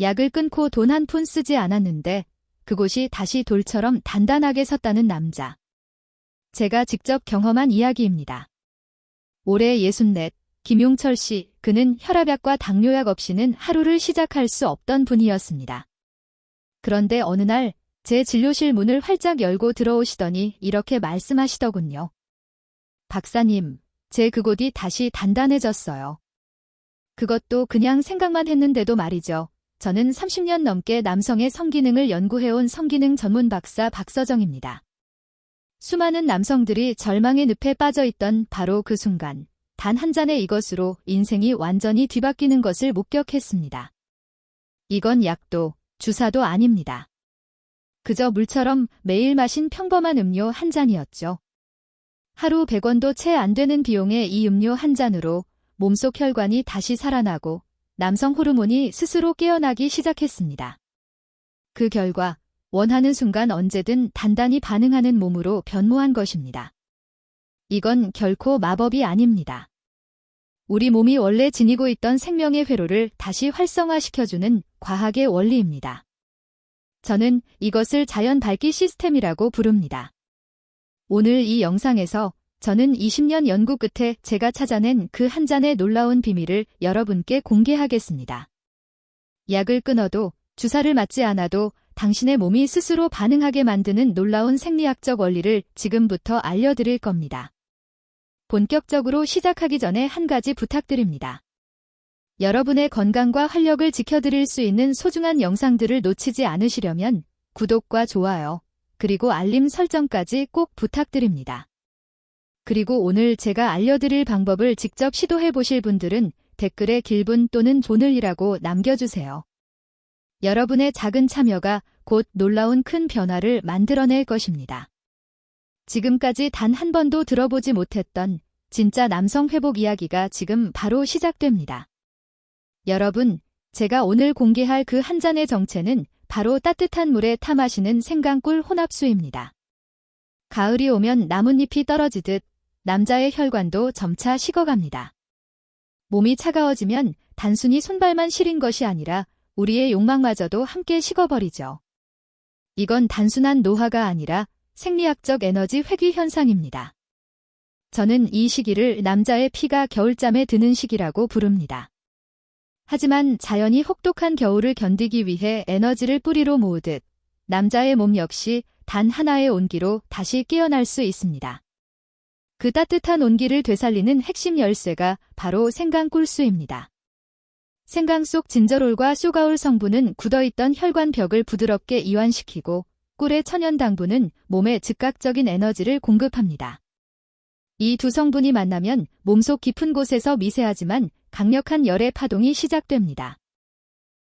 약을 끊고 돈 한 푼 쓰지 않았는데 그곳이 다시 돌처럼 단단하게 섰다는 남자. 제가 직접 경험한 이야기입니다. 올해 64, 김용철 씨, 그는 혈압약과 당뇨약 없이는 하루를 시작할 수 없던 분이었습니다. 그런데 어느 날 제 진료실 문을 활짝 열고 들어오시더니 이렇게 말씀하시더군요. 박사님, 제 그곳이 다시 단단해졌어요. 그것도 그냥 생각만 했는데도 말이죠. 저는 30년 넘게 남성의 성기능을 연구해온 성기능 전문 박사 박서정입니다. 수많은 남성들이 절망의 늪에 빠져 있던 바로 그 순간, 단 한 잔의 이것으로 인생이 완전히 뒤바뀌는 것을 목격했습니다. 이건 약도, 주사도 아닙니다. 그저 물처럼 매일 마신 평범한 음료 한 잔이었죠. 하루 100원도 채 안 되는 비용의 이 음료 한 잔으로 몸속 혈관이 다시 살아나고 남성 호르몬이 스스로 깨어나기 시작했습니다. 그 결과 원하는 순간 언제든 단단히 반응하는 몸으로 변모한 것입니다. 이건 결코 마법이 아닙니다. 우리 몸이 원래 지니고 있던 생명의 회로를 다시 활성화시켜주는 과학의 원리입니다. 저는 이것을 자연 밝기 시스템이라고 부릅니다. 오늘 이 영상에서 저는 20년 연구 끝에 제가 찾아낸 그 한 잔의 놀라운 비밀을 여러분께 공개하겠습니다. 약을 끊어도 주사를 맞지 않아도 당신의 몸이 스스로 반응하게 만드는 놀라운 생리학적 원리를 지금부터 알려드릴 겁니다. 본격적으로 시작하기 전에 한 가지 부탁드립니다. 여러분의 건강과 활력을 지켜드릴 수 있는 소중한 영상들을 놓치지 않으시려면 구독과 좋아요, 그리고 알림 설정까지 꼭 부탁드립니다. 그리고 오늘 제가 알려드릴 방법을 직접 시도해 보실 분들은 댓글에 길분 또는 존을이라고 남겨주세요. 여러분의 작은 참여가 곧 놀라운 큰 변화를 만들어낼 것입니다. 지금까지 단 한 번도 들어보지 못했던 진짜 남성 회복 이야기가 지금 바로 시작됩니다. 여러분, 제가 오늘 공개할 그 한 잔의 정체는 바로 따뜻한 물에 타 마시는 생강꿀 혼합수입니다. 가을이 오면 나뭇잎이 떨어지듯 남자의 혈관도 점차 식어갑니다. 몸이 차가워지면 단순히 손발만 시린 것이 아니라 우리의 욕망마저도 함께 식어버리죠. 이건 단순한 노화가 아니라 생리학적 에너지 회귀 현상입니다. 저는 이 시기를 남자의 피가 겨울잠에 드는 시기라고 부릅니다. 하지만 자연이 혹독한 겨울을 견디기 위해 에너지를 뿌리로 모으듯 남자의 몸 역시 단 하나의 온기로 다시 깨어날 수 있습니다. 그 따뜻한 온기를 되살리는 핵심 열쇠가 바로 생강 꿀수입니다. 생강 속 진저롤과 쇼가올 성분은 굳어있던 혈관 벽을 부드럽게 이완시키고 꿀의 천연 당분은 몸에 즉각적인 에너지를 공급합니다. 이 두 성분이 만나면 몸속 깊은 곳에서 미세하지만 강력한 열의 파동이 시작됩니다.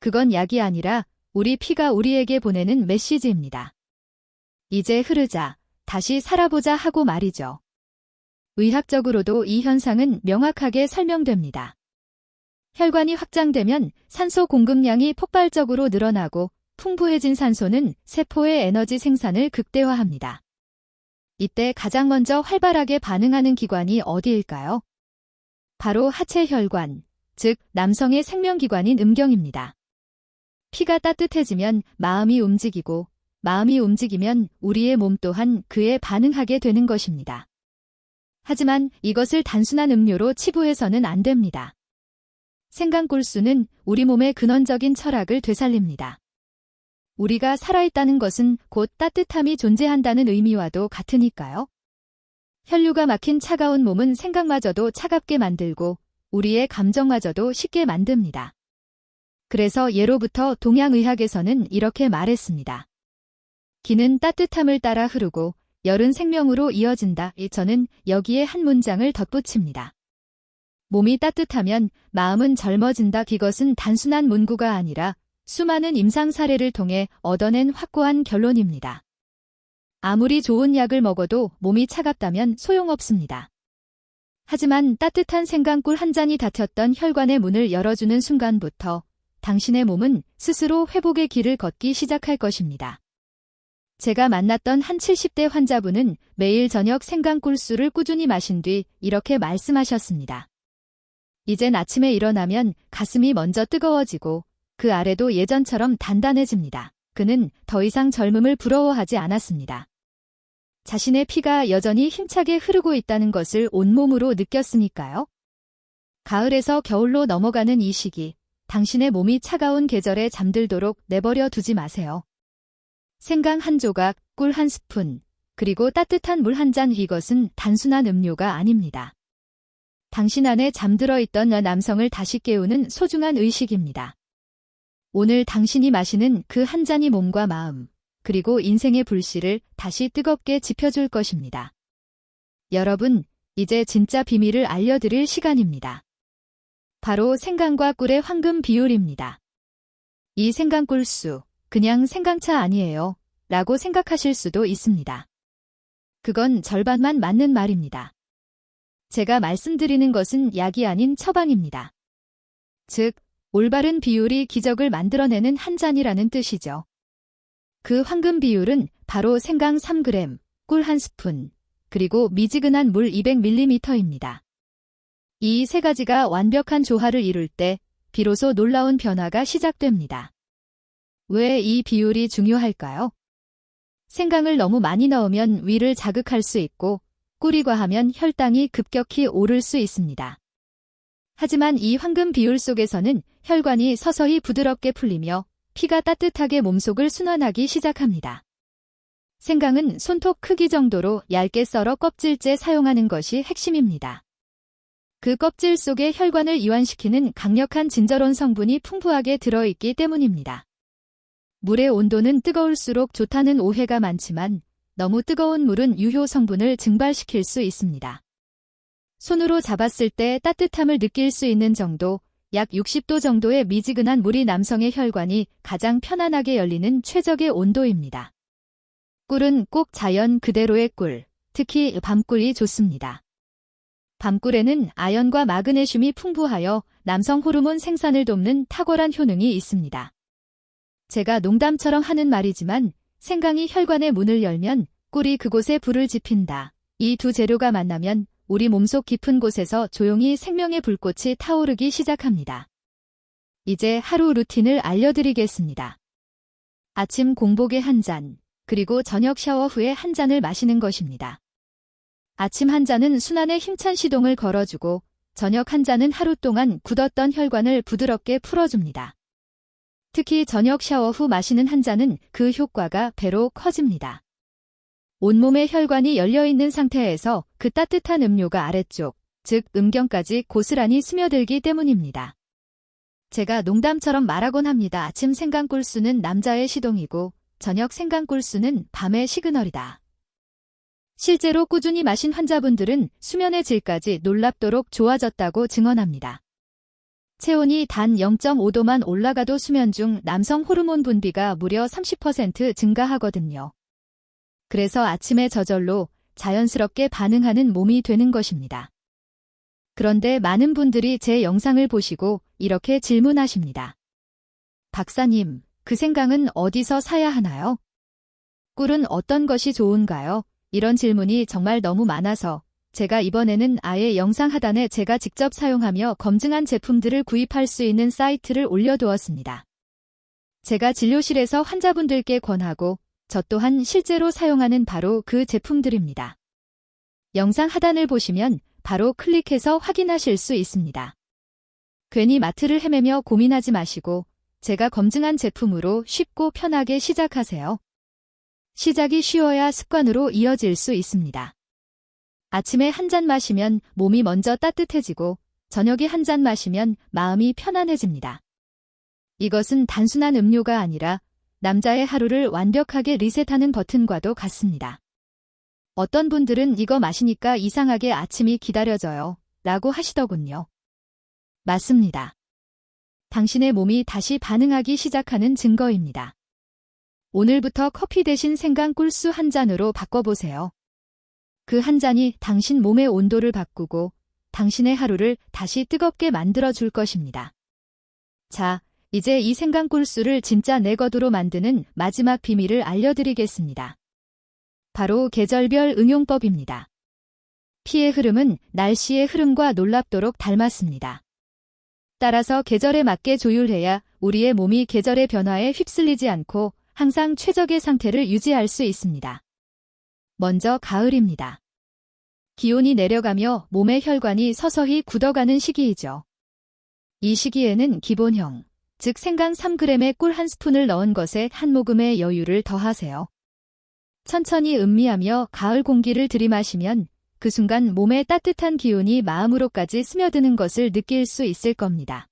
그건 약이 아니라 우리 피가 우리에게 보내는 메시지입니다. 이제 흐르자, 다시 살아보자 하고 말이죠. 의학적으로도 이 현상은 명확하게 설명됩니다. 혈관이 확장되면 산소 공급량이 폭발적으로 늘어나고 풍부해진 산소는 세포의 에너지 생산을 극대화합니다. 이때 가장 먼저 활발하게 반응하는 기관이 어디일까요? 바로 하체 혈관, 즉 남성의 생명기관인 음경입니다. 피가 따뜻해지면 마음이 움직이고 마음이 움직이면 우리의 몸 또한 그에 반응하게 되는 것입니다. 하지만 이것을 단순한 음료로 치부해서는 안 됩니다. 생강꿀수는 우리 몸의 근원적인 철학을 되살립니다. 우리가 살아있다는 것은 곧 따뜻함이 존재한다는 의미와도 같으니까요. 혈류가 막힌 차가운 몸은 생각마저도 차갑게 만들고 우리의 감정마저도 쉽게 만듭니다. 그래서 예로부터 동양의학에서는 이렇게 말했습니다. 기는 따뜻함을 따라 흐르고 열은 생명으로 이어진다. 저는 여기에 한 문장을 덧붙입니다. 몸이 따뜻하면 마음은 젊어진다. 이것은 단순한 문구가 아니라 수많은 임상 사례를 통해 얻어낸 확고한 결론입니다. 아무리 좋은 약을 먹어도 몸이 차갑다면 소용없습니다. 하지만 따뜻한 생강꿀 한 잔이 닫혔던 혈관의 문을 열어주는 순간부터 당신의 몸은 스스로 회복의 길을 걷기 시작할 것입니다. 제가 만났던 한 70대 환자분은 매일 저녁 생강꿀수를 꾸준히 마신 뒤 이렇게 말씀하셨습니다. 이젠 아침에 일어나면 가슴이 먼저 뜨거워지고 그 아래도 예전처럼 단단해집니다. 그는 더 이상 젊음을 부러워하지 않았습니다. 자신의 피가 여전히 힘차게 흐르고 있다는 것을 온몸으로 느꼈으니까요. 가을에서 겨울로 넘어가는 이 시기, 당신의 몸이 차가운 계절에 잠들도록 내버려 두지 마세요. 생강 한 조각, 꿀 한 스푼, 그리고 따뜻한 물 한 잔 이것은 단순한 음료가 아닙니다. 당신 안에 잠들어 있던 남성을 다시 깨우는 소중한 의식입니다. 오늘 당신이 마시는 그 한 잔이 몸과 마음, 그리고 인생의 불씨를 다시 뜨겁게 지펴줄 것입니다. 여러분, 이제 진짜 비밀을 알려드릴 시간입니다. 바로 생강과 꿀의 황금 비율입니다. 이 생강꿀수, 그냥 생강차 아니에요. 라고 생각하실 수도 있습니다. 그건 절반만 맞는 말입니다. 제가 말씀드리는 것은 약이 아닌 처방입니다. 즉, 올바른 비율이 기적을 만들어내는 한 잔이라는 뜻이죠. 그 황금 비율은 바로 생강 3g, 꿀 1스푼, 그리고 미지근한 물 200ml입니다. 이 세 가지가 완벽한 조화를 이룰 때 비로소 놀라운 변화가 시작됩니다. 왜 이 비율이 중요할까요? 생강을 너무 많이 넣으면 위를 자극할 수 있고 꿀이 과하면 혈당이 급격히 오를 수 있습니다. 하지만 이 황금 비율 속에서는 혈관이 서서히 부드럽게 풀리며 피가 따뜻하게 몸속을 순환하기 시작합니다. 생강은 손톱 크기 정도로 얇게 썰어 껍질째 사용하는 것이 핵심입니다. 그 껍질 속에 혈관을 이완시키는 강력한 진저론 성분이 풍부하게 들어있기 때문입니다. 물의 온도는 뜨거울수록 좋다는 오해가 많지만 너무 뜨거운 물은 유효 성분을 증발시킬 수 있습니다. 손으로 잡았을 때 따뜻함을 느낄 수 있는 정도, 약 60도 정도의 미지근한 물이 남성의 혈관이 가장 편안하게 열리는 최적의 온도입니다. 꿀은 꼭 자연 그대로의 꿀, 특히 밤꿀이 좋습니다. 밤꿀에는 아연과 마그네슘이 풍부하여 남성 호르몬 생산을 돕는 탁월한 효능이 있습니다. 제가 농담처럼 하는 말이지만 생강이 혈관의 문을 열면 꿀이 그곳에 불을 지핀다. 이 두 재료가 만나면 우리 몸속 깊은 곳에서 조용히 생명의 불꽃이 타오르기 시작합니다. 이제 하루 루틴을 알려드리겠습니다. 아침 공복에 한 잔, 그리고 저녁 샤워 후에 한 잔을 마시는 것입니다. 아침 한 잔은 순환의 힘찬 시동을 걸어주고 저녁 한 잔은 하루 동안 굳었던 혈관을 부드럽게 풀어줍니다. 특히 저녁 샤워 후 마시는 한 잔은 그 효과가 배로 커집니다. 온몸의 혈관이 열려있는 상태에서 그 따뜻한 음료가 아래쪽, 즉 음경까지 고스란히 스며들기 때문입니다. 제가 농담처럼 말하곤 합니다. 아침 생강꿀수는 남자의 시동이고 저녁 생강꿀수는 밤의 시그널이다. 실제로 꾸준히 마신 환자분들은 수면의 질까지 놀랍도록 좋아졌다고 증언합니다. 체온이 단 0.5도만 올라가도 수면 중 남성 호르몬 분비가 무려 30% 증가하거든요. 그래서 아침에 저절로 자연스럽게 반응하는 몸이 되는 것입니다. 그런데 많은 분들이 제 영상을 보시고 이렇게 질문하십니다. 박사님, 그 생강은 어디서 사야 하나요? 꿀은 어떤 것이 좋은가요? 이런 질문이 정말 너무 많아서 제가 이번에는 아예 영상 하단에 제가 직접 사용하며 검증한 제품들을 구입할 수 있는 사이트를 올려두었습니다. 제가 진료실에서 환자분들께 권하고 저 또한 실제로 사용하는 바로 그 제품들입니다. 영상 하단을 보시면 바로 클릭해서 확인하실 수 있습니다. 괜히 마트를 헤매며 고민하지 마시고 제가 검증한 제품으로 쉽고 편하게 시작하세요. 시작이 쉬워야 습관으로 이어질 수 있습니다. 아침에 한 잔 마시면 몸이 먼저 따뜻해지고 저녁에 한 잔 마시면 마음이 편안해집니다. 이것은 단순한 음료가 아니라 남자의 하루를 완벽하게 리셋하는 버튼과도 같습니다. 어떤 분들은 이거 마시니까 이상하게 아침이 기다려져요. 라고 하시더군요. 맞습니다. 당신의 몸이 다시 반응하기 시작하는 증거입니다. 오늘부터 커피 대신 생강 꿀수 한 잔으로 바꿔보세요. 그 한 잔이 당신 몸의 온도를 바꾸고 당신의 하루를 다시 뜨겁게 만들어 줄 것입니다. 자, 이제 이 생강 꿀수를 진짜 내 것으로 만드는 마지막 비밀을 알려드리겠습니다. 바로 계절별 응용법입니다. 피의 흐름은 날씨의 흐름과 놀랍도록 닮았습니다. 따라서 계절에 맞게 조율해야 우리의 몸이 계절의 변화에 휩쓸리지 않고 항상 최적의 상태를 유지할 수 있습니다. 먼저 가을입니다. 기온이 내려가며 몸의 혈관이 서서히 굳어가는 시기이죠. 이 시기에는 기본형, 즉 생강 3g의 꿀한 스푼을 넣은 것에 한 모금의 여유를 더하세요. 천천히 음미하며 가을 공기를 들이마시면 그 순간 몸의 따뜻한 기운이 마음으로까지 스며드는 것을 느낄 수 있을 겁니다.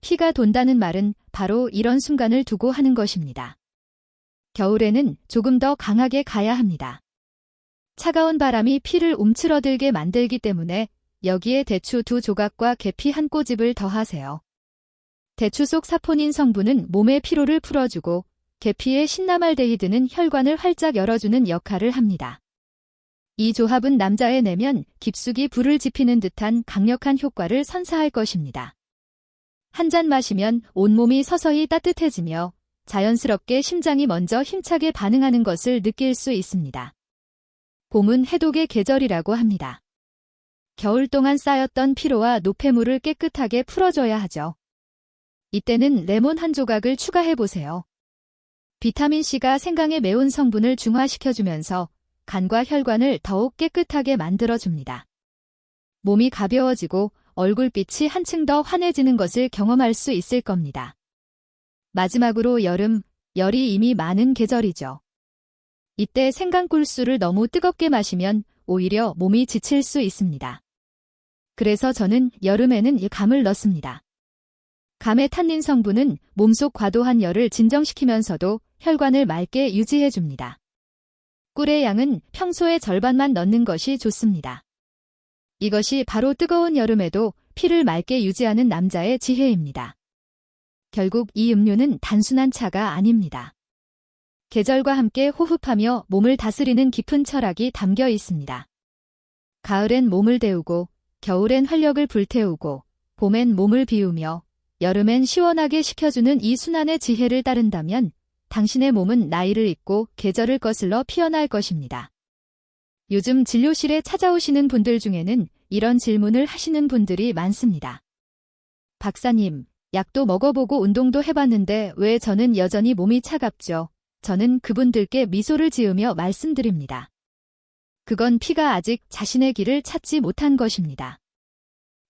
피가 돈다는 말은 바로 이런 순간을 두고 하는 것입니다. 겨울에는 조금 더 강하게 가야 합니다. 차가운 바람이 피를 움츠러들게 만들기 때문에 여기에 대추 두 조각과 계피 한 꼬집을 더하세요. 대추 속 사포닌 성분은 몸의 피로를 풀어주고 계피의 신나말데히드는 혈관을 활짝 열어주는 역할을 합니다. 이 조합은 남자의 내면 깊숙이 불을 지피는 듯한 강력한 효과를 선사할 것입니다. 한 잔 마시면 온몸이 서서히 따뜻해지며 자연스럽게 심장이 먼저 힘차게 반응하는 것을 느낄 수 있습니다. 봄은 해독의 계절이라고 합니다. 겨울 동안 쌓였던 피로와 노폐물을 깨끗하게 풀어줘야 하죠. 이때는 레몬 한 조각을 추가해 보세요. 비타민C가 생강의 매운 성분을 중화시켜주면서 간과 혈관을 더욱 깨끗하게 만들어줍니다. 몸이 가벼워지고 얼굴빛이 한층 더 환해지는 것을 경험할 수 있을 겁니다. 마지막으로 여름, 열이 이미 많은 계절이죠. 이때 생강꿀수를 너무 뜨겁게 마시면 오히려 몸이 지칠 수 있습니다. 그래서 저는 여름에는 이 감을 넣습니다. 감의 탄닌 성분은 몸속 과도한 열을 진정시키면서도 혈관을 맑게 유지해줍니다. 꿀의 양은 평소의 절반만 넣는 것이 좋습니다. 이것이 바로 뜨거운 여름에도 피를 맑게 유지하는 남자의 지혜입니다. 결국 이 음료는 단순한 차가 아닙니다. 계절과 함께 호흡하며 몸을 다스리는 깊은 철학이 담겨 있습니다. 가을엔 몸을 데우고, 겨울엔 활력을 불태우고, 봄엔 몸을 비우며, 여름엔 시원하게 식혀주는 이 순환의 지혜를 따른다면 당신의 몸은 나이를 잊고 계절을 거슬러 피어날 것입니다. 요즘 진료실에 찾아오시는 분들 중에는 이런 질문을 하시는 분들이 많습니다. 박사님, 약도 먹어보고 운동도 해봤는데 왜 저는 여전히 몸이 차갑죠? 저는 그분들께 미소를 지으며 말씀드립니다. 그건 피가 아직 자신의 길을 찾지 못한 것입니다.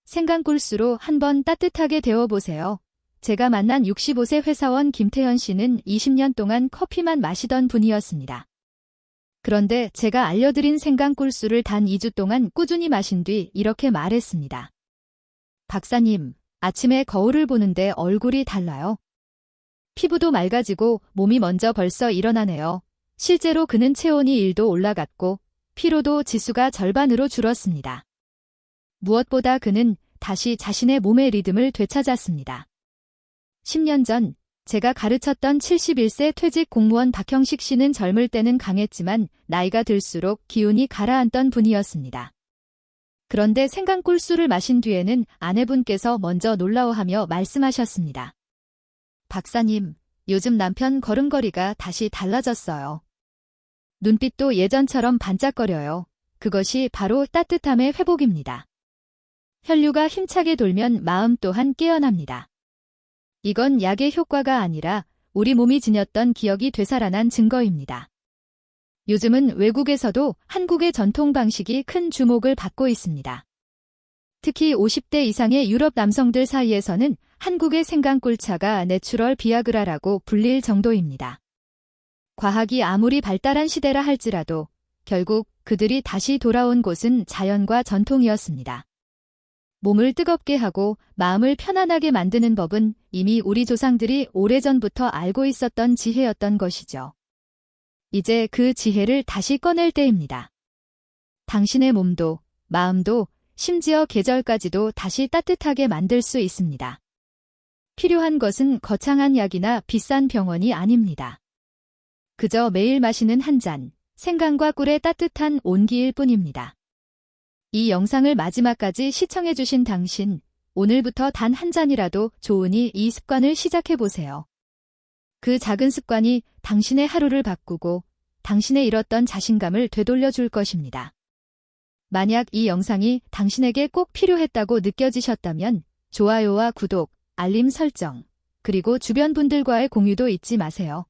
생강꿀수로 한번 따뜻하게 데워보세요. 제가 만난 65세 회사원 김태현 씨는 20년 동안 커피만 마시던 분이었습니다. 그런데 제가 알려드린 생강꿀수를 단 2주 동안 꾸준히 마신 뒤 이렇게 말했습니다. 박사님, 아침에 거울을 보는데 얼굴이 달라요. 피부도 맑아지고 몸이 먼저 벌써 일어나네요. 실제로 그는 체온이 1도 올라갔고 피로도 지수가 절반으로 줄었습니다. 무엇보다 그는 다시 자신의 몸의 리듬을 되찾았습니다. 10년 전 제가 가르쳤던 71세 퇴직 공무원 박형식 씨는 젊을 때는 강했지만 나이가 들수록 기운이 가라앉던 분이었습니다. 그런데 생강꿀수를 마신 뒤에는 아내분께서 먼저 놀라워하며 말씀하셨습니다. 박사님, 요즘 남편 걸음걸이가 다시 달라졌어요. 눈빛도 예전처럼 반짝거려요. 그것이 바로 따뜻함의 회복입니다. 혈류가 힘차게 돌면 마음 또한 깨어납니다. 이건 약의 효과가 아니라 우리 몸이 지녔던 기억이 되살아난 증거입니다. 요즘은 외국에서도 한국의 전통 방식이 큰 주목을 받고 있습니다. 특히 50대 이상의 유럽 남성들 사이에서는 한국의 생강꿀차가 내추럴 비아그라라고 불릴 정도입니다. 과학이 아무리 발달한 시대라 할지라도 결국 그들이 다시 돌아온 곳은 자연과 전통이었습니다. 몸을 뜨겁게 하고 마음을 편안하게 만드는 법은 이미 우리 조상들이 오래전부터 알고 있었던 지혜였던 것이죠. 이제 그 지혜를 다시 꺼낼 때입니다. 당신의 몸도, 마음도, 심지어 계절까지도 다시 따뜻하게 만들 수 있습니다. 필요한 것은 거창한 약이나 비싼 병원이 아닙니다. 그저 매일 마시는 한 잔, 생강과 꿀의 따뜻한 온기일 뿐입니다. 이 영상을 마지막까지 시청해주신 당신, 오늘부터 단 한 잔이라도 좋으니 이 습관을 시작해보세요. 그 작은 습관이 당신의 하루를 바꾸고 당신의 잃었던 자신감을 되돌려줄 것입니다. 만약 이 영상이 당신에게 꼭 필요했다고 느껴지셨다면 좋아요와 구독, 알림 설정, 그리고 주변 분들과의 공유도 잊지 마세요.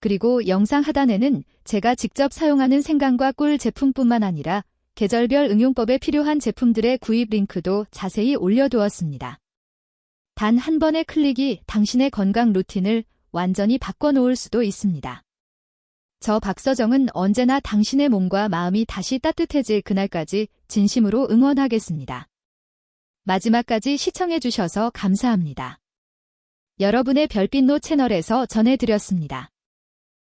그리고 영상 하단에는 제가 직접 사용하는 생강과 꿀 제품뿐만 아니라 계절별 응용법에 필요한 제품들의 구입 링크도 자세히 올려두었습니다. 단 한 번의 클릭이 당신의 건강 루틴을 완전히 바꿔놓을 수도 있습니다. 저 박서정은 언제나 당신의 몸과 마음이 다시 따뜻해질 그날까지 진심으로 응원하겠습니다. 마지막까지 시청해주셔서 감사합니다. 여러분의 별빛노 채널에서 전해드렸습니다.